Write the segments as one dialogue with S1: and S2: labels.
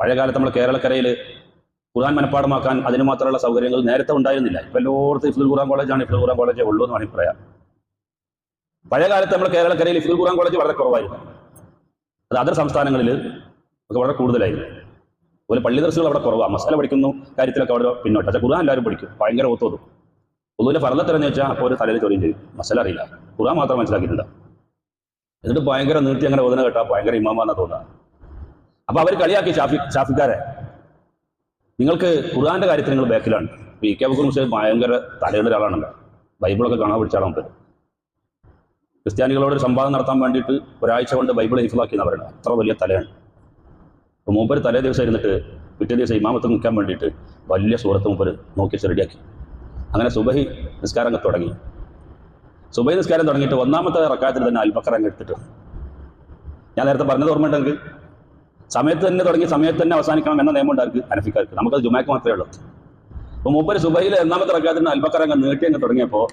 S1: പഴയകാലത്ത് നമ്മൾ കേരളക്കരയിൽ ഖുർആൻ മനപ്പാടമാക്കാൻ അതിന് മാത്രമുള്ള സൗകര്യങ്ങൾ നേരത്തെ ഉണ്ടായിരുന്നില്ല. ഇപ്പം എല്ലായിടത്തും ഇഫ്ദുൽ ഖുർആൻ കോളേജാണ്. ഇഫ്ദുൽ ഖുർആൻ കോളേജേ ഉള്ളൂ എന്ന് വേണമെങ്കിൽ പറയാം. പഴയകാലത്ത് നമ്മൾ കേരളക്കരയിൽ ഇഫ്ദുൽ ഖുർആൻ കോളേജ് വളരെ കുറവായിരുന്നു. അത് അതർ സംസ്ഥാനങ്ങളിൽ ഒക്കെ വളരെ കൂടുതലായിരുന്നു. അതുപോലെ പള്ളി ദർശകൾ അവിടെ കുറവാണ് മസാല പഠിക്കുന്നു കാര്യത്തിലൊക്കെ അവിടെ പിന്നോട്ട്. പക്ഷേ ഖുർആൻ എല്ലാവരും പഠിക്കും. ഭയങ്കര ഒത്തോതും ഫറല തിരഞ്ഞു വെച്ചാൽ അപ്പോൾ ഒരു തലയിൽ ചോദ്യം ചെയ്യും. മസാല അറിയില്ല. ഖുർആൻ മാത്രം മനസ്സിലാക്കിയിട്ടുണ്ട്? എന്നിട്ട് ഭയങ്കര നീട്ടി അങ്ങനെ ഓതന കേട്ടാൽ ഭയങ്കര ഇമാമാന്നാ തോന്നുക അപ്പൊ അവർ കളിയാക്കി ഷാഫി ഷാഫിക്കാരെ. നിങ്ങൾക്ക് ഖുർആാന്റെ കാര്യത്തിൽ നിങ്ങൾ ബാക്കിലാണ്. പി കെ ബുക്കർ മുസ്ലിം ഭയങ്കര തലയുള്ള ഒരാളാണല്ലോ. ബൈബിളൊക്കെ കാണാൻ പിടിച്ചാലും നമുക്ക് ക്രിസ്ത്യാനികളോട് സംവാദം നടത്താൻ വേണ്ടിയിട്ട് ഒരാഴ്ച കൊണ്ട് ബൈബിൾ ഹിഫിലാക്കി എന്ന് പറയുന്നത് അത്ര വലിയ തലയാണ്. അപ്പോൾ മൂപ്പര് തലേ ദിവസം ഇരുന്നിട്ട് പിറ്റേ ദിവസം ഇമാമത്ത് നിൽക്കാൻ വേണ്ടിയിട്ട് വലിയ സൂറത്ത് മൂപ്പര് നോക്കി റെഡിയാക്കി. അങ്ങനെ സുബഹി നിസ്കാരം തുടങ്ങി. സുബഹി നിസ്കാരം തുടങ്ങിയിട്ട് ഒന്നാമത്തെ റക്കായത്തിൽ തന്നെ അൽബക്കർ അങ്ങ് എടുത്തിട്ട് ഞാൻ നേരത്തെ പറഞ്ഞത് ഓർമ്മയുണ്ടെങ്കിൽ സമയത്ത് തന്നെ തുടങ്ങി സമയത്ത് തന്നെ അവസാനിക്കണം എന്ന നിയമം ഉണ്ടാർക്ക് അനഫിക്കാർക്ക്. നമുക്കത് ജുമാക്ക് മാത്രമേ ഉള്ളൂ. അപ്പോൾ മൂപ്പര് സുബൈയിൽ ഒന്നാമത്തെ റക്കാത്തിന് അൽബക്കർ അങ്ങ് നീട്ടി അങ്ങ് തുടങ്ങിയപ്പോൾ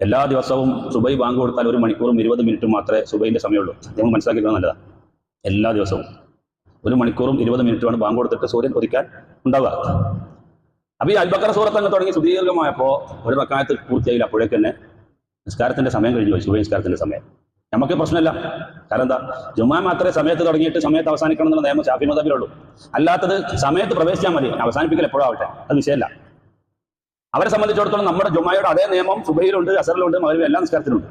S1: എല്ലാ ദിവസവും സുബൈ ബാങ്ക് കൊടുത്താൽ ഒരു മണിക്കൂറും ഇരുപത് മിനിറ്റും മാത്രമേ സുബൈന്റെ സമയമുള്ളൂ. നിങ്ങൾ മനസ്സിലാക്കിയത് നല്ലതാണ് എല്ലാ ദിവസവും. ഒരു മണിക്കൂറും ഇരുപത് മിനിറ്റുമാണ് ബാങ്ക് കൊടുത്തിട്ട് സൂര്യൻ ഉദിക്കാൻ ഉണ്ടാവുക. അപ്പോൾ ഈ അൽബക്കർ സൂറത്ത് അങ്ങ് തുടങ്ങി സുദീർഘമായപ്പോൾ ഒരു റക്കായത്ത് പൂർത്തിയായില്ല. അപ്പോഴേക്ക് തന്നെ നിസ്കാരത്തിന്റെ സമയം കഴിഞ്ഞു സുബൈ നിസ്കാരത്തിന്റെ സമയം. നമുക്ക് പ്രശ്നമില്ല. കാരണം എന്താ? ജുമാ മാത്രമേ സമയത്ത് തുടങ്ങിയിട്ട് സമയത്ത് അവസാനിക്കണം എന്നുള്ള നിയമം ഷാഫി മതബിലുള്ളൂ അല്ലാത്തത് സമയത്ത് പ്രവേശിച്ചാൽ മതി. അവസാനിപ്പിക്കൽ എപ്പോഴും ആവട്ടെ. അത് വിഷയമല്ല. അവരെ സംബന്ധിച്ചിടത്തോളം നമ്മുടെ ജുമായുടെ അതേ നിയമം സുബൈയിലുണ്ട് അസറിലുണ്ട് മകരും എല്ലാ നിസ്കാരത്തിലുണ്ട്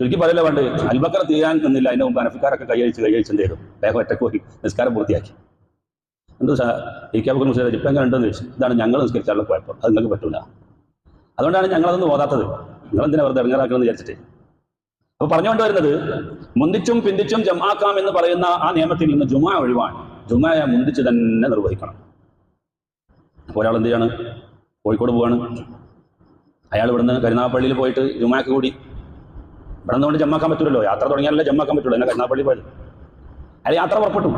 S1: ചുരുക്കി പറയില്ല പണ്ട്? അൽബക്കർ തീരാൻ നിന്നില്ല. അതിന് മുമ്പ് അനഫിക്കാരൊക്കെ കൈയഴിച്ച് കൈയഴിച്ച് എന്ത് ചെയ്തു? വേഗം ഒറ്റയ്ക്ക് പോയി നിസ്കാരം പൂർത്തിയാക്കി. എന്ത് ഈ ഇപ്പം എങ്ങനെ ഉണ്ടെന്ന് ചോദിച്ചു. ഇതാണ് ഞങ്ങൾ നിസ്കരിച്ചാലുള്ള കുഴപ്പം. അത് നിങ്ങൾക്ക് പറ്റൂല. അതുകൊണ്ടാണ് ഞങ്ങളതൊന്നും ഓതാത്തത്. നിങ്ങൾ എന്തിനാ വെറുതെ ഇറങ്ങാറാക്കണമെന്ന് വിചാരിച്ചിട്ട്? അപ്പൊ പറഞ്ഞുകൊണ്ട് വരുന്നത് മുന്തിച്ചും പിന്തിച്ചും ജമാക്കാം എന്ന് പറയുന്ന ആ നിയമത്തിൽ നിന്ന് ജുമാ ഒഴിവാണ്. ജുമായെ മുന്തിച്ച് തന്നെ നിർവഹിക്കണം. അപ്പോൾ ഒരാൾ എന്ത് ചെയ്യാണ്? കോഴിക്കോട് പോവാണ്. അയാൾ ഇവിടുന്ന് കരുനാഗപ്പള്ളിയിൽ പോയിട്ട് ജുമാക്ക് കൂടി. ഇവിടെ നിന്നുകൊണ്ട് ജമ്മാക്കാൻ പറ്റില്ലല്ലോ യാത്ര തുടങ്ങിയാലല്ലേ ജമ്മാക്കാൻ പറ്റുള്ളൂ. എന്നെ കരുനാഗപ്പള്ളി പോയത്? അയാൾ യാത്ര പുറപ്പെട്ടു.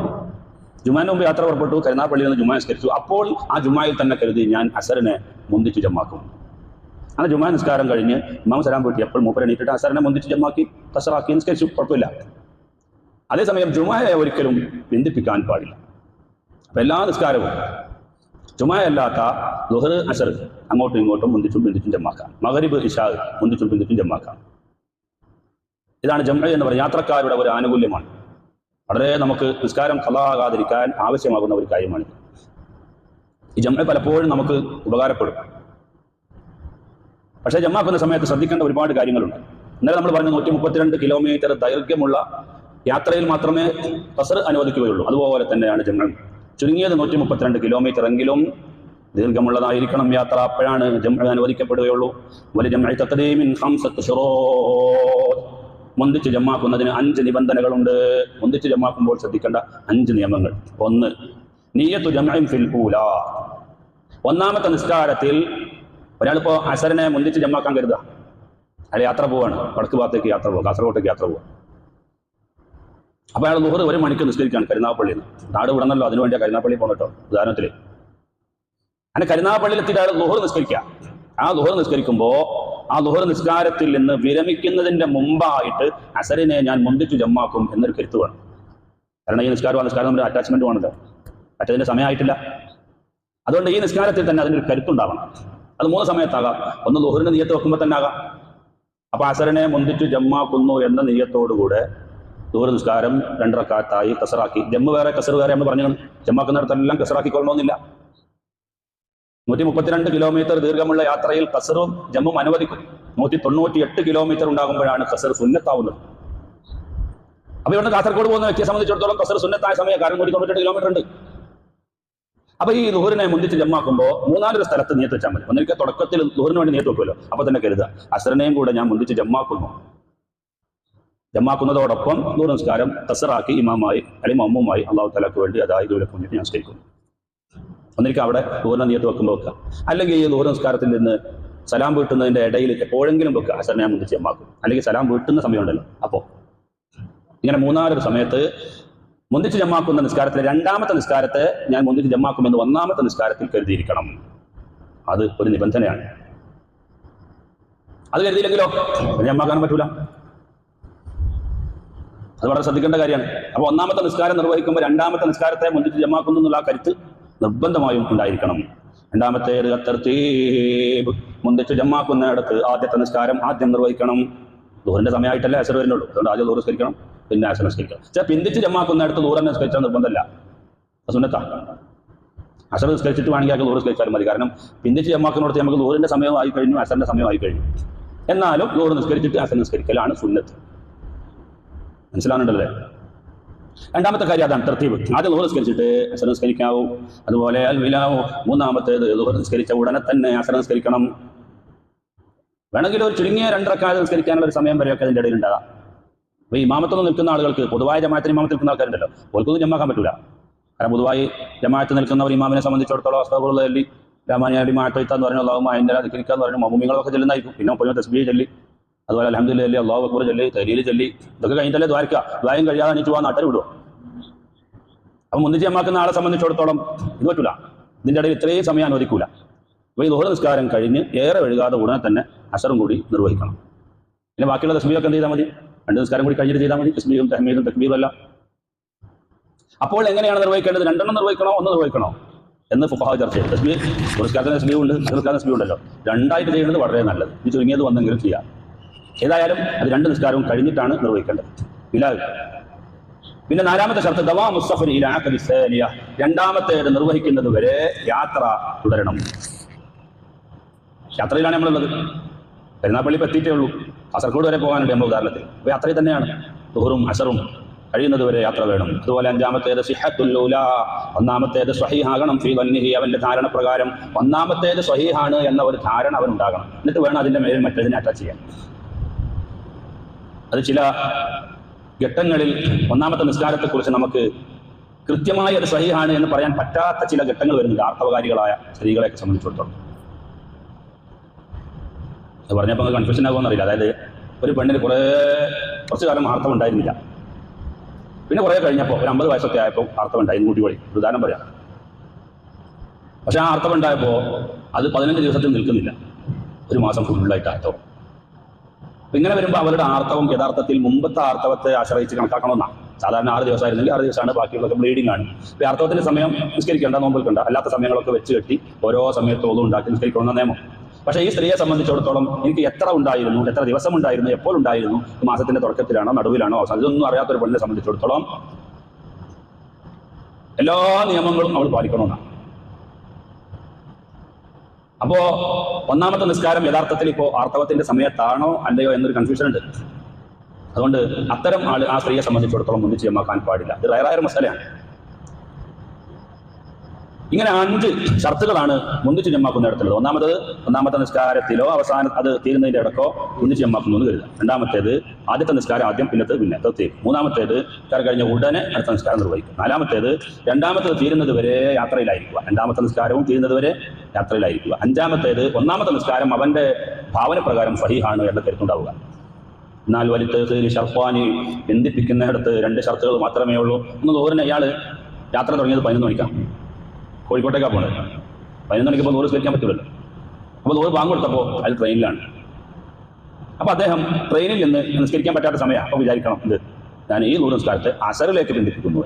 S1: ജുമാന് മുമ്പ് യാത്ര പുറപ്പെട്ടു. കരുനാഗപ്പള്ളിയിൽ നിന്ന് ജുമാ നിസ്കരിച്ചു. അപ്പോൾ ആ ജുമായിൽ തന്നെ കരുതി ഞാൻ അസറിനെ മുന്തിച്ച് ജമ്മാക്കും അങ്ങനെ ജുമാ നിസ്കാരം കഴിഞ്ഞ് ഇമാം സലാം വീട്ടി എപ്പോൾ മൂപ്പര എണീറ്റിട്ട് അസറിനെ മുന്തിച്ച് ജമാക്കി കസറാക്കി നിസ്കരിച്ചു കുഴപ്പമില്ല അതേസമയം ജുമായ ഒരിക്കലും ബന്ധിപ്പിക്കാൻ പാടില്ല. അപ്പം എല്ലാ നിസ്കാരവും ചുമയല്ലാത്ത ലുഹർ അസർ അങ്ങോട്ടും ഇങ്ങോട്ടും മുന്തിച്ചും ബിന്ദിച്ചും ജമ്മാക്കാം. മകരിബ് ഇഷാ മുന്തിച്ചും ബിന്ദിച്ചും ജമ്മാക്കാം. ഇതാണ് ജമ എന്ന് പറയുന്നത്. യാത്രക്കാരുടെ ഒരു ആനുകൂല്യമാണ്. വളരെ നമുക്ക് നിസ്കാരം കലാകാതിരിക്കാൻ ആവശ്യമാകുന്ന ഒരു കാര്യമാണിത് ഈ ജമ്മ പലപ്പോഴും നമുക്ക് ഉപകാരപ്പെടും. പക്ഷേ ജമാക്കുന്ന സമയത്ത് ശ്രദ്ധിക്കേണ്ട ഒരുപാട് കാര്യങ്ങളുണ്ട്. ഇന്നലെ നമ്മൾ പറഞ്ഞ നൂറ്റി മുപ്പത്തിരണ്ട് കിലോമീറ്റർ ദൈർഘ്യമുള്ള യാത്രയിൽ മാത്രമേ കസർ അനുവദിക്കുകയുള്ളൂ. അതുപോലെ തന്നെയാണ് ജങ്ങൾ ചുരുങ്ങിയത് നൂറ്റി മുപ്പത്തിരണ്ട് കിലോമീറ്റർ എങ്കിലും ദീർഘമുള്ളതായിരിക്കണം യാത്ര. അപ്പോഴാണ് ജമ്മ അനുവദിക്കപ്പെടുകയുള്ളൂ. വലിയ ജമ്മ തക്കതീമിൻ ഹംസത്ത്. മുന്തിച്ച് ജമ്മാക്കുന്നതിന് അഞ്ച് നിബന്ധനകളുണ്ട്. മുന്തിച്ച് ജമ്മാക്കുമ്പോൾ ശ്രദ്ധിക്കേണ്ട അഞ്ച് നിയമങ്ങൾ. ഒന്ന് നീയത്തു ജമഇൻ ഫിൽ ഒന്നാമത്തെ നിസ്കാരത്തിൽ ഒരാളിപ്പോ അസറിനെ മുന്തിച്ച് ജമ്മാക്കാൻ കരുതുക അയാൾ യാത്ര പോവാണ്. വടക്ക് ഭാഗത്തേക്ക് യാത്ര പോവുക കാസർഗോട്ടേക്ക് യാത്ര പോവുക അപ്പൊ അയാൾ നുഹർ ഒരു മണിക്ക് നിസ്കരിക്കുകയാണ് കരുനാഗപ്പള്ളിയിൽ നിന്ന്. നാട് വിടണല്ലോ അതിനുവേണ്ടി കരുനാഗപ്പള്ളി പോകണം കേട്ടോ ഉദാഹരണത്തിൽ അങ്ങനെ കരുനാഗപ്പള്ളിയിൽ എത്തിയിട്ട് അയാൾ നുഹർ നിസ്കരിക്കുക ആ ദുഹർ നിസ്കരിക്കുമ്പോൾ ആ ദുഹർ നിസ്കാരത്തിൽ നിന്ന് വിരമിക്കുന്നതിന്റെ മുമ്പായിട്ട് അസറിനെ ഞാൻ മുന്തിച്ചു ജമ്മാക്കും എന്നൊരു കരുത്ത് വേണം. കാരണം ഈ നിസ്കാരം ആ നിസ്കാരം നമ്മുടെ അറ്റാച്ച്മെന്റ് വേണമല്ലോ മറ്റതിന്റെ സമയമായിട്ടില്ല. അതുകൊണ്ട് ഈ നിസ്കാരത്തിൽ തന്നെ അതിനൊരു കരുത്തുണ്ടാവണം. അത് മൂന്ന് സമയത്താകാം. ഒന്ന് ലുഹറിന്റെ നീയത്ത് വെക്കുമ്പോൾ തന്നെ ആകാം. അപ്പൊ അസറിനെ മുന്തിച്ചു ജമ്മാക്കുന്നു എന്ന നീയത്തോടുകൂടെ ദൂര നിസ്കാരം രണ്ടറക്കാത്തായി കസറാക്കി. ജമ്മ വേറെ കസർ വേറെ നമ്മൾ പറഞ്ഞു ജമ്മാക്കുന്നിടത്തെല്ലാം കസറാക്കിക്കൊള്ളണമെന്നില്ല നൂറ്റി മുപ്പത്തിരണ്ട് കിലോമീറ്റർ ദീർഘമുള്ള യാത്രയിൽ കസറും ജമ്മും അനുവദിക്കും. നൂറ്റി തൊണ്ണൂറ്റി എട്ട് കിലോമീറ്റർ ഉണ്ടാകുമ്പോഴാണ് കസർ സുന്നത്താവുന്നത്. അപ്പൊ ഇവിടെ കാസർഗോഡ് പോകുന്ന വ്യക്തിയെ സംബന്ധിച്ചിടത്തോളം കസർ സുന്നത്തായ സമയം കാരണം നൂറ്റി തൊണ്ണൂറ്റെട്ട് കിലോമീറ്റർ ഉണ്ട്. അപ്പൊ ഈ ലുഹറിനെ മുന്തിച്ച് ജമ്മാക്കുമ്പോൾ മൂന്നാലൊരു സ്ഥലത്ത് നീത്ത് വെച്ചാൽ മതി. ഒന്നിരിക്കെ തുടക്കത്തിൽ ലുഹറിന് വേണ്ടി നീത്ത് വെക്കുമല്ലോ. അപ്പൊ തന്നെ കരുതുക. അസറിനെയും കൂടെ ഞാൻ മുന്തിച്ച് ജമ്മാക്കുന്നു. ജമ്മാക്കുന്നതോടൊപ്പം ദൂര നമസ്കാരം തസറാക്കി ഇമാമായി അല്ലെങ്കിൽ അമ്മുമായി അള്ളാഹു തലാക്ക് വേണ്ടി അതായത് ഇതുവരെ കുഞ്ഞിട്ട് ഞാൻ സ്കരിക്കുന്നു ഒന്നിരിക്കും അവിടെ ദൂരം നീയത്ത് വെക്കുമ്പോൾ വെക്കുക. അല്ലെങ്കിൽ ഈ ദൂര നമസ്കാരത്തിൽ നിന്ന് സലാം വീട്ടുന്നതിന്റെ ഇടയിൽ എപ്പോഴെങ്കിലും വെക്കുക. അസറിനെ ഞാൻ മുന്തിച്ച് ജമ്മാക്കും. അല്ലെങ്കിൽ സലാം വീട്ടുന്ന സമയമുണ്ടല്ലോ. അപ്പോൾ ഇങ്ങനെ മൂന്നാലൊരു സമയത്ത് മുന്തിച്ച് ജമാക്കുന്ന നിസ്കാരത്തിലെ രണ്ടാമത്തെ നിസ്കാരത്തെ ഞാൻ മുന്തിച്ച് ജമാക്കുമെന്ന് ഒന്നാമത്തെ നിസ്കാരത്തിൽ കരുതിയിരിക്കണം. അത് ഒരു നിബന്ധനയാണ്. അത് കരുതിയില്ലെങ്കിലോ? ജമാക്കാൻ പറ്റൂല. അത് വളരെ ശ്രദ്ധിക്കേണ്ട കാര്യമാണ്. അപ്പോൾ ഒന്നാമത്തെ നിസ്കാരം നിർവഹിക്കുമ്പോൾ രണ്ടാമത്തെ നിസ്കാരത്തെ മുന്തിച്ച് ജമാക്കുന്നു എന്നുള്ള ആ കരുത്ത് നിർബന്ധമായും ഉണ്ടായിരിക്കണം. രണ്ടാമത്തേത് അത്തർത്തീബ് മുന്തിച്ച് ജമാക്കുന്നിടത്ത് ആദ്യത്തെ നിസ്കാരം ആദ്യം നിർവഹിക്കണം. ദൂറിന്റെ സമയമായിട്ടല്ലേ അസർ വരുന്നുള്ളൂ. അതുകൊണ്ട് ആദ്യം ദൂർ നിസ്കരിക്കണം. പിന്നെ അസർ നമസ്കരിക്കുക ചില പിന്തിച്ച് ജമാക്കുന്ന അടുത്ത് ദൂരം നിസ്കരിച്ചാൽ നിർബന്ധമല്ല. സുന്നത്താ. അസർ നിസ്കരിച്ചിട്ട് വേണമെങ്കിൽ അയാൾക്ക് ദൂർ നിസ്കരിച്ചാലും മതി. കാരണം പിന്തിച്ച് ജമാക്കുന്നിടത്ത് നമുക്ക് ദൂറിന്റെ സമയമായി കഴിഞ്ഞു അസറിന്റെ സമയമായി കഴിഞ്ഞു. എന്നാലും ദൂർ നിസ്കരിച്ചിട്ട് അസർ നിസ്കരിക്കലാണ് സുന്നത്ത്. മനസ്സിലാവുന്നുണ്ടല്ലേ? രണ്ടാമത്തെ കാര്യം അതാണ് തർത്തീബ്. ആദ്യം ലോഹർ നിസ്കരിച്ചിട്ട് അസർ നിസ്കരിക്കാവൂ. അതുപോലെ അൽവിലാവോ മൂന്നാമത്തേത് ലോഹർ നിസ്കരിച്ച ഉടനെ തന്നെ അസർ നിസ്കരിക്കണം. വേണമെങ്കിൽ ഒരു ചുരുങ്ങിയ രണ്ടരക്കാലം നിസ്കരിക്കാനുള്ള ഒരു സമയം വരെയൊക്കെ അതിന്റെ ഇടയിൽ ഉണ്ടാകാം അപ്പോൾ ഇമാമത്തൊന്നും നിൽക്കുന്ന ആളുകൾക്ക് പൊതുവായ ജമാഅത്തിന് ഇമാമത്ത് നിൽക്കുന്ന ആൾക്കാരുണ്ടല്ലോ. ഓർക്കൊന്നും ജമാക്കാൻ പറ്റൂല. കാരണം പൊതുവായി ജമാഅത്ത് നിൽക്കുന്നവർ ഇമാമിനെ സംബന്ധിച്ചിടത്തോളം അസ്താബുള്ളി രാമാനിയാടി മാറ്റോയ്ത്ത എന്ന് പറഞ്ഞു അള്ളാഹു അതിന്റെ അതിക്കരിക്കുക എന്ന് പറഞ്ഞാൽ മമ്മിങ്ങളൊക്കെ ചെല്ലുന്നതായിരിക്കും പിന്നെ പൊന്നു തസ്ബീ ചൊല്ലി അതുപോലെ അലഹമ്മദില്ല ചൊല്ലി അള്ളാഹു അക്ബർ ചൊല്ലി തരീൽ ചൊല്ലി ഇതൊക്കെ കഴിഞ്ഞിട്ടല്ലേ ദ്വാരക്കുക ദ്വാരം കഴിയാതെ അണിച്ചു പോകാൻ നാട്ടിൽ വിടുമോ അപ്പം മുന്നിച്ച് ജമാക്കുന്ന ആളെ സംബന്ധിച്ചിടത്തോളം ഇത് പറ്റൂല. ഇതിന്റെ ഇടയിൽ ഇത്രയും സമയം അനുവദിക്കൂല. അപ്പോൾ ഈ ദോഹ നിസ്കാരം കഴിഞ്ഞ് ഏറെ വഴുകാതെ ഉടനെ തന്നെ അസറും കൂടി നിർവഹിക്കണം. പിന്നെ ബാക്കിയുള്ള തസ്ബിയൊക്കെ എന്ത് ചെയ്താൽ മതി? രണ്ട് കൂടി കഴിഞ്ഞിട്ട് ചെയ്താൽ മതി. തസ്ബീയും തഹ്മീദും തക്ബീറും അല്ല അപ്പോൾ എങ്ങനെയാണ് നിർവഹിക്കേണ്ടത്? രണ്ടെണ്ണം നിർവഹിക്കണോ? ഒന്ന് നിർവഹിക്കണോ? എന്ന് ഫുഹാവ് ചർച്ച ചെയ്തു. തസ്ബീ പുരസ്കാരത്തിന് തസ്ബീ ഉണ്ട് നിസ്കാരത്തിന് തസ്ബീ ഉണ്ടല്ലോ രണ്ടായിട്ട് ചെയ്യുന്നത് വളരെ നല്ലത്. ഇത് ചുരുങ്ങിയത് വന്നെങ്കിലും ചെയ്യാം. ഏതായാലും അത് രണ്ട് നിസ്കാരവും കഴിഞ്ഞിട്ടാണ് നിർവഹിക്കേണ്ടത്. ബിലാൽ. പിന്നെ നാലാമത്തെ ഷർത്ത് ദവാ മുസ്തഫർ ഇലാഖലിയ രണ്ടാമത്തേത് നിർവഹിക്കുന്നത് വരെ യാത്ര തുടരണം. യാത്രയിലാണ് നമ്മളുള്ളത്. പെരുന്നാപ്പള്ളി എത്തിയിട്ടേ ഉള്ളൂ. കാസർഗോഡ് വരെ പോകാനുണ്ട് നമ്മൾ ഉദാഹരണത്തിൽ. അപ്പോൾ യാത്രയിൽ തന്നെയാണ്. ദുഹറും അസറും കഴിയുന്നത് വരെ യാത്ര വേണം. അതുപോലെ അഞ്ചാമത്തേത് സിഹത്തുല്ലൂല ഒന്നാമത്തേത് സ്വഹീഹാകണം ഫീ വന്നിഹി അവന്റെ ധാരണ പ്രകാരം ഒന്നാമത്തേത് സ്വഹീഹാണ് എന്ന ഒരു ധാരണ അവൻ ഉണ്ടാകണം എന്നിട്ട് വേണം അതിന്റെ മേലിൽ മറ്റേതിനെ അറ്റാച്ച് ചെയ്യാൻ. അത് ചില ഘട്ടങ്ങളിൽ ഒന്നാമത്തെ നിസ്കാരത്തെക്കുറിച്ച് നമുക്ക് കൃത്യമായ ഒരു സഹിഹാണ് എന്ന് പറയാൻ പറ്റാത്ത ചില ഘട്ടങ്ങൾ വരുന്നുണ്ട് ആർത്തവകാരികളായ സ്ത്രീകളെയൊക്കെ സംബന്ധിച്ചിടത്തോളം. അത് പറഞ്ഞപ്പോൾ കൺഫ്യൂഷൻ ആകുമെന്നറിയില്ല അതായത് ഒരു പെണ്ണിന് കുറേ കുറച്ച് കാലം ആർത്തവം ഉണ്ടായിരുന്നില്ല. പിന്നെ കുറേ കഴിഞ്ഞപ്പോൾ ഒരു അമ്പത് വയസ്സൊക്കെ ആയപ്പോൾ ആർത്തവം ഉണ്ടായി. കൂട്ടി വഴി ഉദാഹരണം പറയാം. പക്ഷേ ആ ആർത്തവം ഉണ്ടായപ്പോൾ അത് പതിനഞ്ച് ദിവസത്തിൽ നിൽക്കുന്നില്ല. ഒരു മാസം ഫുള്ളായിട്ട് ആർത്തവം. ഇങ്ങനെ വരുമ്പോൾ അവരുടെ ആർത്തവം യഥാർത്ഥത്തിൽ മുമ്പത്തെ ആർത്തവത്തെ ആശ്രയിച്ച് കണക്കാക്കണമെന്നാണ് സാധാരണ ആറ് ദിവസമായിരുന്നെങ്കിൽ ആറ് ദിവസമാണ് ബാക്കിയുള്ളതൊക്കെ ബ്ലീഡിംഗ് ആണ്. അപ്പോൾ ആർത്തവത്തിന്റെ സമയം നിസ്കരിക്കേണ്ട കണ്ട അല്ലാത്ത സമയങ്ങളൊക്കെ വെച്ച് കെട്ടി ഓരോ സമയത്ത് ഒന്നും ഉണ്ടാക്കി നിസ്കരിക്കണമെന്ന നിയമം. പക്ഷേ ഈ സ്ത്രീയെ സംബന്ധിച്ചിടത്തോളം എനിക്ക് എത്ര ഉണ്ടായിരുന്നു എത്ര ദിവസം ഉണ്ടായിരുന്നു എപ്പോൾ ഉണ്ടായിരുന്നു മാസത്തിന്റെ തുടക്കത്തിലാണോ നടുവിലാണോ അവസാനം? ഇതൊന്നും അറിയാത്തൊരു പെണ്ണിനെ സംബന്ധിച്ചിടത്തോളം എല്ലാ നിയമങ്ങളും അവൾ പാലിക്കണമെന്നാണ് അപ്പോ ഒന്നാമത്തെ നിസ്കാരം യഥാർത്ഥത്തിൽ ഇപ്പോൾ ആർത്തവത്തിന്റെ സമയത്താണോ അല്ലയോ എന്നൊരു കൺഫ്യൂഷൻ ഉണ്ട്. അതുകൊണ്ട് അത്തരം ആൾ ആ സ്ത്രീയെ സംബന്ധിച്ചിടത്തോളം ഒന്നിച്ച് ചെയ്യാൻ പാടില്ല. ഇത് റയറായ മസാലയാണ്. ഇങ്ങനെ അഞ്ച് ഷർത്തുകളാണ് മുന്നിച്ച് ജമാക്കുന്നിടത്തുള്ളത് ഒന്നാമത് ഒന്നാമത്തെ നിസ്കാരത്തിലോ അവസാന അത് തീരുന്നതിന്റെ ഇടക്കോ ഒന്നിച്ച് ജമാക്കുന്നു എന്ന് കരുതുക. രണ്ടാമത്തേത് ആദ്യത്തെ നിസ്കാരം ആദ്യം പിന്നത്തെ പിന്നെ തീരും മൂന്നാമത്തേത് നിസ്കാരം കഴിഞ്ഞ ഉടനെ അടുത്ത നിസ്കാരം നിർവഹിക്കും. നാലാമത്തേത് രണ്ടാമത്തേത് തീരുന്നത് വരെ യാത്രയിലായിരിക്കുക. രണ്ടാമത്തെ നിസ്കാരവും തീരുന്നത് വരെ യാത്രയിലായിരിക്കുക. അഞ്ചാമത്തേത് ഒന്നാമത്തെ നിസ്കാരം അവന്റെ ഭാവന പ്രകാരം സഹിഹാണ് എന്ന കരുത്തുണ്ടാവുക എന്നാൽ വലിത്ത് ഷർഫാനി ബന്ധിപ്പിക്കുന്നിടത്ത് രണ്ട് ഷർത്തുകൾ മാത്രമേ ഉള്ളൂ. ഒന്ന് തോറിന് അയാൾ യാത്ര തുടങ്ങിയത് പതിനൊന്ന് മണിക്കാണ്. കോഴിക്കോട്ടേക്കാണ് പോണത്. പതിനൊന്ന് മണിക്ക് ഇപ്പോൾ നൂറ് സ്വീകരിക്കാൻ പറ്റില്ലല്ലോ അപ്പോൾ നൂറ് വാങ്ങി കൊടുത്തപ്പോൾ അത് ട്രെയിനിലാണ് അപ്പോൾ അദ്ദേഹം ട്രെയിനിൽ നിന്ന് നിസ്കരിക്കാൻ പറ്റാത്ത സമയം. അപ്പോൾ വിചാരിക്കണം ഇത് ഞാൻ ഈ നൂറ് നിസ്കാരത്തെ അസറിലേക്ക് ബന്ധിപ്പിക്കുന്നു.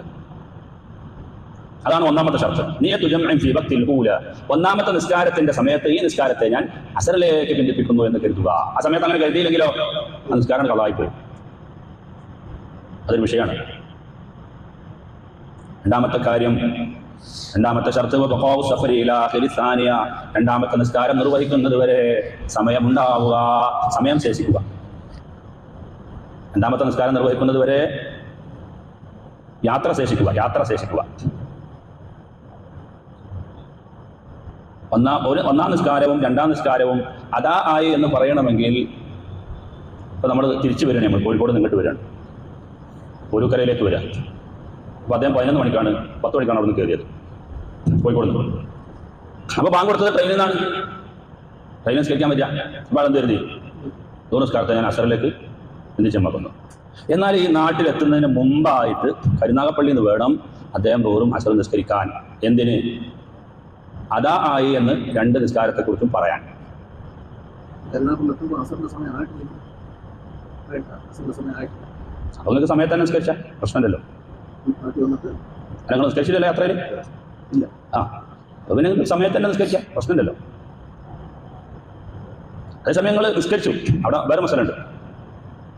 S1: അതാണ് ഒന്നാമത്തെ ഷർത്ത്. നീ തുജം ഫീ വഖ്തിൽ ഊല. ഒന്നാമത്തെ നിസ്കാരത്തിന്റെ സമയത്ത് ഈ നിസ്കാരത്തെ ഞാൻ അസറിലേക്ക് ബന്ധിപ്പിക്കുന്നു എന്ന് കരുതുക. ആ സമയത്ത് അങ്ങനെ കരുതിയില്ലെങ്കിലോ? ആ നിസ്കാരം കളായിപ്പോയി അതൊരു വിഷയമാണ്. രണ്ടാമത്തെ കാര്യം രണ്ടാമത്തെ ഷർത്ത് രണ്ടാമത്തെ നിസ്കാരം നിർവഹിക്കുന്നത് വരെ സമയമുണ്ടാവുക. സമയം ശേഷിക്കുക. രണ്ടാമത്തെ നിസ്കാരം നിർവഹിക്കുന്നത് വരെ യാത്ര ശേഷിക്കുക. യാത്ര ശേഷിക്കുക. ഒന്നാം ഒരു ഒന്നാം നിസ്കാരവും രണ്ടാം നിസ്കാരവും അതാ ആയി എന്ന് പറയണമെങ്കിൽ ഇപ്പൊ നമ്മൾ തിരിച്ചു വരണേ നമ്മൾ. കോഴിക്കോട് നിങ്ങോട്ട് വരണം ഒരു കരയിലേക്ക് വരിക. അപ്പോൾ അദ്ദേഹം പതിനൊന്ന് മണിക്കാണ് പത്ത് മണിക്കാണ് അവിടെ നിന്ന് കയറിയത് കോഴിക്കോട് നിന്ന്. അപ്പോൾ ബാങ്ക് കൊടുത്തത് ട്രെയിനിൽ നിന്നാണ്. ട്രെയിനിൽ നിസ്കരിക്കാൻ പറ്റില്ല അപ്പോൾ അതെന്ത് കരുതി? ദൂര നിസ്കാരത്തെ ഞാൻ അസറിലേക്ക് ചിന്തിച്ചമ്മാക്കുന്നു എന്നാൽ ഈ നാട്ടിലെത്തുന്നതിന് മുമ്പായിട്ട് കരുനാഗപ്പള്ളിയിൽ നിന്ന് വേണം അദ്ദേഹം തോറും അസർ നിസ്കരിക്കാൻ. എന്തിന്? അതാ ആയി എന്ന് രണ്ട് നിസ്കാരത്തെക്കുറിച്ചും പറയാൻ. അപ്പോൾ സമയത്ത് തന്നെ നിസ്കരിച്ച പ്രശ്നമില്ലല്ലോ. നിങ്ങൾ നിസ്കരിച്ചില്ലല്ലോ യാത്രയിൽ?
S2: ഇല്ല.
S1: ആ പിന്നെ സമയത്ത് തന്നെ നിസ്കരിക്കാം. പ്രശ്നമില്ലല്ലോ. അതേസമയം നിങ്ങൾ നിസ്കരിച്ചു. അവിടെ വേറെ മസലുണ്ട്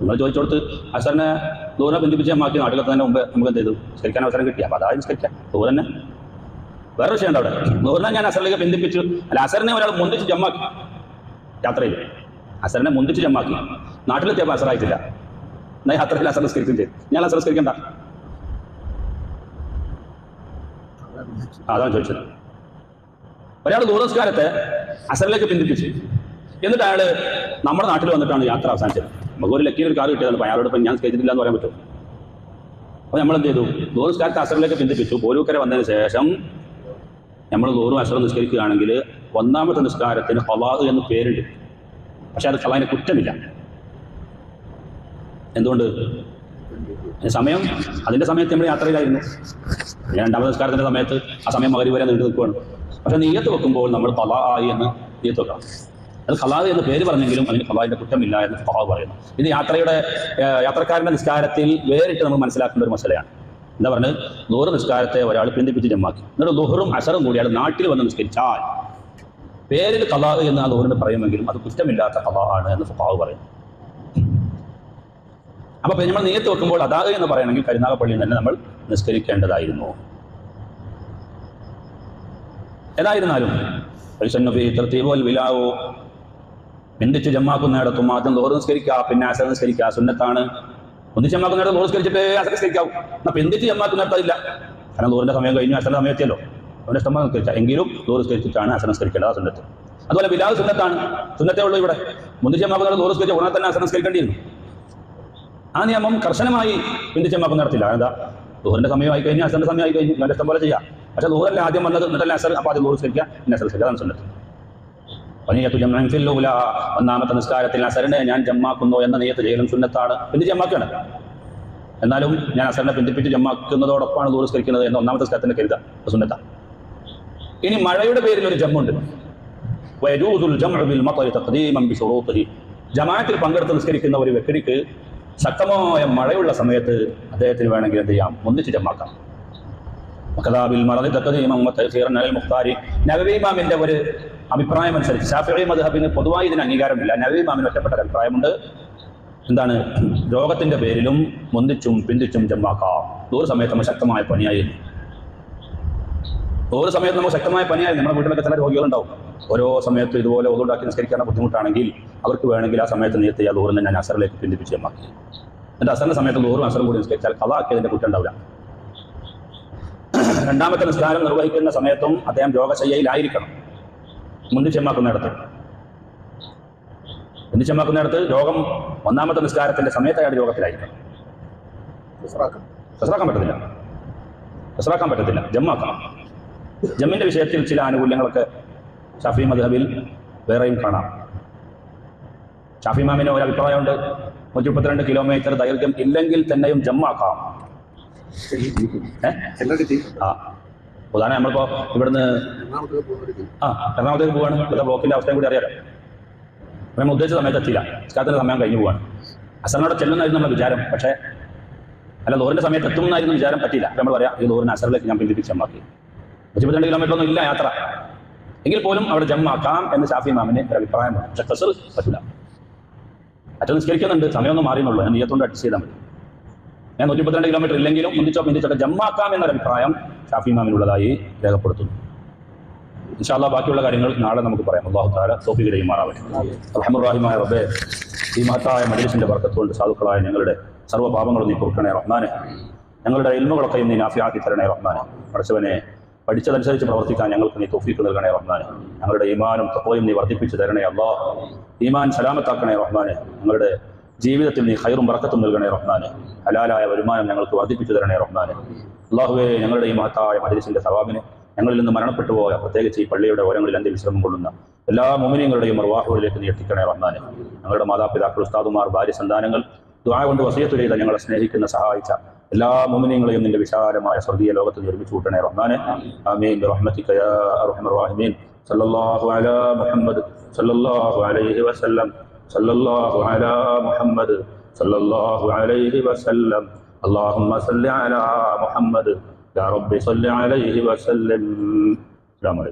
S1: നിങ്ങൾ ചോദിച്ചോടുത്ത് അസറിനെ ദൂരെ ബന്ധിപ്പിച്ച് മാറ്റി നാട്ടിലെത്തുന്നതിന് മുമ്പ് നമുക്ക് എന്ത് ചെയ്തു? നിസ്കരിക്കാൻ അവസരം കിട്ടി. അപ്പോൾ അതായത് നിസ്കരിക്കാം. ദൂരെ തന്നെ. വേറെ വിഷയമുണ്ട് അവിടെ. ദൂരെ ഞാൻ അസറിലേക്ക് ബന്ധിപ്പിച്ചു. അല്ല അസറിനെ ഒരാൾ മുന്തിച്ച് ജമ്മാക്കി യാത്രയിൽ. അസറിനെ മുന്തിച്ച് ജമ്മാക്കി. നാട്ടിലെത്തിയപ്പോൾ അസറായിട്ടില്ല എന്നാൽ യാത്രയിൽ അസർ നിസ്കരിക്കും ചെയ്തു. ഞാൻ അസർ നിസ്കരിക്കണ്ട. അതാണ് ചോദിച്ചത്. ഒരാൾ ദൂരസ്കാരത്തെ അസറിലേക്ക് പിന്തിപ്പിച്ച് എന്നിട്ട് അയാൾ നമ്മുടെ നാട്ടിൽ വന്നിട്ടാണ് യാത്ര അവസാനിച്ചത്. നമുക്ക് ഒരു ലക്കിയിൽ ഒരു കാർ കിട്ടിയതാണ് അപ്പോൾ അയാളോട് ഞാൻ സ്കെച്ചിട്ടില്ല എന്ന് പറയാൻ പറ്റും അപ്പോൾ നമ്മൾ എന്ത് ചെയ്തു? ദൂരസ്കാരത്തെ അസറിലേക്ക് പിന്തിപ്പിച്ചു. പോലൂക്കര വന്നതിന് ശേഷം നമ്മൾ ദൂറും അസറും നിസ്കരിക്കുകയാണെങ്കിൽ ഒന്നാമത്തെ നിസ്കാരത്തിന് ഹവാഹ് എന്ന് പേരുണ്ട് പക്ഷെ അത് കളാന് കുറ്റമില്ല. എന്തുകൊണ്ട്? സമയം? അതിന്റെ സമയത്ത് നമ്മൾ യാത്രയിലായിരുന്നു പിന്നെ രണ്ടാമത്തെ നിസ്കാരത്തിന്റെ സമയത്ത് ആ സമയം മകരി വരെ നീണ്ടു നിൽക്കുകയാണ് പക്ഷെ നീയത്ത് വെക്കുമ്പോൾ നമ്മൾ കലാ ആയി എന്ന് നീയത്ത് വെക്കണം. അത് ഖലാദ് എന്ന് പേര് പറഞ്ഞെങ്കിലും അതിന് ഖലാദിന്റെ കുറ്റമില്ല എന്ന് ഫഹാവ് പറയുന്നു. ഇത് യാത്രയുടെ യാത്രക്കാരന്റെ നിസ്കാരത്തിൽ വേറിട്ട് നമ്മൾ മനസ്സിലാക്കേണ്ട ഒരു മസലയാണ്. എന്താ പറഞ്ഞത്? ദൂറ് നിസ്കാരത്തെ ഒരാൾ പിന്തിപ്പിച്ച് ജമ്മാക്കി എന്നിട്ട് ദുഹറും അസറും കൂടി അയാൾ നാട്ടിൽ വന്ന് നിസ്കരിച്ചാൽ പേരിൽ കലാഹ് എന്ന് ആ ദൂറിന് പറയുമെങ്കിലും അത് കുറ്റമില്ലാത്ത ആണ് എന്ന് ഫഹാവ് പറയുന്നു. അപ്പൊ പിന്നെ നമ്മൾ നീയത്ത് വെക്കുമ്പോൾ അതാത് എന്ന് പറയണമെങ്കിൽ കരുനാഗപ്പള്ളിയിൽ തന്നെ നമ്മൾ നിസ്കരിക്കേണ്ടതായിരുന്നു. ഏതായിരുന്നാലും വിലാവോ മിണ്ടിച്ച് ജമ്മാക്കുന്നിടത്തും ആദ്യം ലോറ് നിസ്കരിക്കുക പിന്നെ അസർ നിസ്കരിക്കുക സുന്നത്താണ്. ഒന്നിച്ച് ജമ്മാക്കുന്നിടത്ത് ലോറ് നിസ്കരിച്ചിട്ട് അസർ നിസ്കരിക്കാവും. എന്നാൽ പിന്തിച്ച് ജമ്മാക്കുന്നിടത്തില്ല കാരണം ലോറിന്റെ സമയം കഴിഞ്ഞു അസറിന്റെ സമയം എത്തിയല്ലോ. അവന്റെ ഇഷ്ടം നിസ്കരിച്ച. എങ്കിലും ലോറ് നിസ്കരിച്ചിട്ടാണ് അസർ നിസ്കരിക്കേണ്ടത് ആ സുന്നത്ത്. അതുപോലെ ബിലാവ് സുന്നത്താണ്. സുന്നത്തേ ഉള്ളൂ ഇവിടെ. മുന്തിച്ച് ജമ്മാക്കുന്നിടത്ത് ലോറ് നിസ്കരിച്ച ഉടനെ തന്നെ അസർ നിസ്കരിക്കേണ്ടിയിരുന്നു ആ നിയമം കർശനമായി പിന്തിച്ചമ്മക്കും നടത്തില്ല. എന്താ ദൂഹറിന്റെ സമയമായി കഴിഞ്ഞാൽ അസറിന്റെ സമയമായി കഴിഞ്ഞു നല്ല ഇഷ്ടം പോലെ ചെയ്യാം. പക്ഷെ ദൂഹറിൽ ആദ്യം വന്നത് എന്നിട്ടല്ല അസർ അപ്പോൾ അത് ദൂഹർ സ്കരിക്കുക പിന്നെ അസർ സ്കരിക്കുക എന്ന് സുന്നത്ത്. ഒന്നാമത്തെ നിസ്കാരത്തിൽ അസറിനെ ഞാൻ ജമ്മാക്കുന്നു എന്ന നെയ്യത്ത് ചെയ്യലും സുന്നത്താണ്. പിന്നെ ജമ്മാക്കുകയാണ്. എന്നാലും ഞാൻ അസറിനെ പിന്തിപ്പിച്ച് ജമ്മാക്കുന്നതോടൊപ്പമാണ് ദൂരസ്കരിക്കുന്നത് എന്ന ഒന്നാമത്തെ നിസ്കാരത്തിന്റെ കരുത. സുന്നത്ത ഇനി മഴയുടെ പേരിൽ ഒരു ജമ്മുണ്ട്. ജമാത്തിൽ പങ്കെടുത്ത് നിസ്കരിക്കുന്ന ഒരു വ്യക്തിക്ക് ശക്തമായ മഴയുള്ള സമയത്ത് അദ്ദേഹത്തിന് വേണമെങ്കിൽ എന്ത് ചെയ്യാം? ഒന്നിച്ച് ജമാക്കാം മക്കതാബിൽ തക്കതീമം തഹീറൻ അൽ മുഖ്താരി. നബവി ഇമാമിന്റെ ഒരു അഭിപ്രായം അനുസരിച്ച് ഷാഫി മദ്ഹബിന് പൊതുവായി ഇതിന് അംഗീകാരമില്ല. നബവി ഇമാമിന് ഒറ്റപ്പെട്ട ഒരു അഭിപ്രായമുണ്ട്. എന്താണ്? രോഗത്തിന്റെ പേരിലും മുന്തിച്ചും പിന്തിച്ചും ജമ്മാക്കാം ദൂര സമയത്ത് നമ്മൾ ശക്തമായ പനിയായിരുന്നു ഓരോ സമയത്ത് നമുക്ക് ശക്തമായ പനിയായി നമ്മുടെ വീട്ടിലൊക്കെ ചില രോഗികളുണ്ടാവും. ഓരോ സമയത്തും ഇതുപോലെ ഒതുണ്ടാക്കി നിസ്കരിക്കാൻ ബുദ്ധിമുട്ടാണെങ്കിൽ അവർക്ക് വേണമെങ്കിൽ ആ സമയത്ത് നേരത്തെ ആ ലോറിനെ ഞാൻ അസറിലേക്ക് പിന്തിപ്പിച്ച് മാറ്റി എന്നിട്ട് അസറിന്റെ സമയത്ത് ലോറും അസറും കൂടി നിസ്കരിച്ചാൽ കഥാക്കിയതിന്റെ കുറ്റം ഉണ്ടാവില്ല. രണ്ടാമത്തെ നിസ്കാരം നിർവഹിക്കുന്ന സമയത്തും അദ്ദേഹം രോഗശയ്യയിലായിരിക്കണം. മുന്തിച്ചെമ്മാക്കുന്നിടത്ത് മുന്തിച്ചെമ്മാക്കുന്നിടത്ത് രോഗം ഒന്നാമത്തെ നിസ്കാരത്തിന്റെ സമയത്ത് അയാൾ രോഗത്തിലായിരിക്കണം. ഫസറാക്കാൻ പറ്റത്തില്ല. ഫസറാക്കാൻ പറ്റത്തില്ല. ജമ്മാക്കണം. ജമ്മിന്റെ വിഷയത്തിൽ ചില ആനുകൂല്യങ്ങളൊക്കെ ഷഫീം മദ്ഹബിൽ വേറെയും കാണാം. ഷാഫി മാമിന് ഒരു അഭിപ്രായമുണ്ട്. നൂറ്റി മുപ്പത്തിരണ്ട് കിലോമീറ്റർ ദൈർഘ്യം ഇല്ലെങ്കിൽ തന്നെയും ജമ്മാക്കാം. ആ. ഉദാഹരണം നമ്മളിപ്പോ ഇവിടുന്ന് ആ എറണാകുളത്തേക്ക് പോവാണ്. ഇവിടുത്തെ ബ്ലോക്കിന്റെ അവസ്ഥയും കൂടി അറിയാലോ. നമ്മൾ ഉദ്ദേശിച്ച സമയത്ത് എത്തിയില്ല. സ്കാത്തിന്റെ സമയം കഴിഞ്ഞു പോവാണ്. അസറിനോട് ചെല്ലുന്നായിരുന്നു നമ്മുടെ വിചാരം. പക്ഷേ അല്ല ലോറിന്റെ സമയത്ത് എത്തുമെന്നായിരുന്നു വിചാരം. പറ്റിയില്ല. നമ്മൾ പറയാം ഈ ലോറിന് അസറിലേക്ക് ഞാൻ പിന്തിപ്പിച്ച് ജമ്മാക്കി. നൂറ്റിപ്പത്തിരണ്ട് കിലോമീറ്റർ ഒന്നും ഇല്ല യാത്ര. എങ്കിൽ പോലും അവിടെ ജമ്മാക്കാം എന്ന് ഷാഫി മാമിന് ഒരു അഭിപ്രായമാണ് പക്ഷെ പറ്റില്ല. അച്ഛൻ നിസ്കരിക്കുന്നുണ്ട് സമയമൊന്നും മാറിയെന്നുള്ളൂ. ഞാൻ നീയത്തോണ്ട് അഡ്ജസ്റ്റ് ചെയ്താൽ മതി. ഞാൻ നൂറ്റി മുപ്പത്തിരണ്ട് കിലോമീറ്റർ ഇല്ലെങ്കിലും മുന്തിച്ചോ പിന്തിച്ചോട്ടെ ജമ്മാക്കാം എന്നൊരു അഭിപ്രായം ഷാഫി മാമിനുള്ളതായി രേഖപ്പെടുത്തുന്നു. ഇൻഷാല്ലാ ബാക്കിയുള്ള കാര്യങ്ങൾ നാളെ നമുക്ക് പറയാം. അള്ളാഹു താല തോഫിക്ക് മാറാവട്ടെ റഹമുറാഹിമായ റബ്ബെ. ഈ മഹത്തായ മജലിസിന്റെ വർക്കത്തുകൊണ്ട് സാധുക്കളായ ഞങ്ങളുടെ സർവ പാപങ്ങളും നീ പൊറുക്കണേ റഹ്മാനെ. ഞങ്ങളുടെ ഇൽമുകളൊക്കെയും നീ നാഫിയാക്കി തരണേ റഹ്മാനെ. പഠിച്ചവനെ പഠിച്ചതനുസരിച്ച് പ്രവർത്തിക്കാൻ ഞങ്ങൾക്ക് നീ തൊഫീക്ക് നൽകണേ റഹ്മാന്. ഞങ്ങളുടെ ഈമാനും തഖ്വയും നീ വർദ്ധിപ്പിച്ചു തരണേ അള്ളാ. ഈമാൻ സലാമത്താക്കണേ റഹ്മാന്. ഞങ്ങളുടെ ജീവിതത്തിൽ നീ ഹൈറും വറക്കത്തും നൽകണേ റഹ്മാന്. ഹലാലായ വരുമാനം ഞങ്ങൾക്ക് വർദ്ധിപ്പിച്ചു തരണേ റഹ്മാന്. അള്ളാഹുവെ ഞങ്ങളുടെ ഈ മഹത്തായ മജലിസിന്റെ സവാബിനെ ഞങ്ങളിൽ നിന്ന് മരണപ്പെട്ടു പോയ പ്രത്യേകിച്ച് ഈ പള്ളിയുടെ ഓരങ്ങളിൽ അന്ത്യ വിശ്രമം കൊള്ളുന്ന എല്ലാ മുമിനിയങ്ങളുടെയും മറുവാഹുകളിലേക്ക് നീ എത്തിക്കണേ റഹ്മാന്. ഞങ്ങളുടെ മാതാപിതാക്കൾ ഉസ്താദുമാർ ഭാര്യ സന്താനങ്ങൾ ദുആ കൊണ്ട് വസിയത്ത് ചെയ്ത ഞങ്ങളെ സ്നേഹിക്കുന്ന സഹായിച്ച എല്ലാ മുമിനിയങ്ങളെയും നിന്റെ വിശാലമായ സ്വർഗീയ ലോകത്ത് നീ ഒരുമിച്ച് കൂട്ടണേ റഹ്മാനെ ആമീൻ ബിറഹ്മതിക യാ അർഹമർ റഹീമീൻ സല്ലല്ലാഹു അലാ മുഹമ്മദ് സല്ലല്ലാഹു അലൈഹി വസല്ലം സല്ലല്ലാഹു അലാ മുഹമ്മദ് സല്ലല്ലാഹു അലൈഹി വസല്ലം اللهم صل على محمد يا رب صل عليه وسلم السلام عليكم